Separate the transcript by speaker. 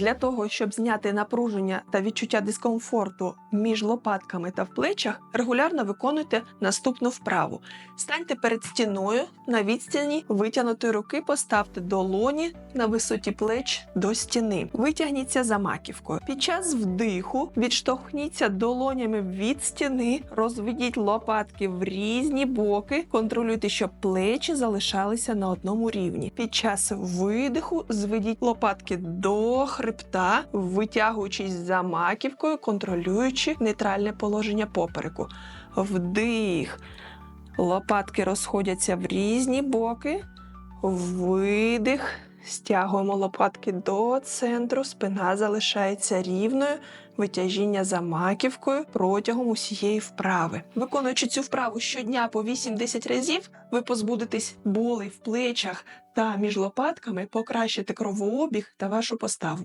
Speaker 1: Для того, щоб зняти напруження та відчуття дискомфорту між лопатками та в плечах, регулярно виконуйте наступну вправу. Станьте перед стіною на відстані витягнутої руки, поставте долоні на висоті плеч до стіни. Витягніться за маківкою. Під час вдиху відштовхніться долонями від стіни, розведіть лопатки в різні боки, контролюйте, щоб плечі залишалися на одному рівні. Під час видиху зведіть лопатки до хребта, витягуючись за маківкою, контролюючи нейтральне положення попереку. Вдих. Лопатки розходяться в різні боки. Видих. Стягуємо лопатки до центру, спина залишається рівною, витяжіння за маківкою протягом усієї вправи. Виконуючи цю вправу щодня по 8-10 разів, ви позбудетесь болей в плечах та між лопатками, покращите кровообіг та вашу поставу.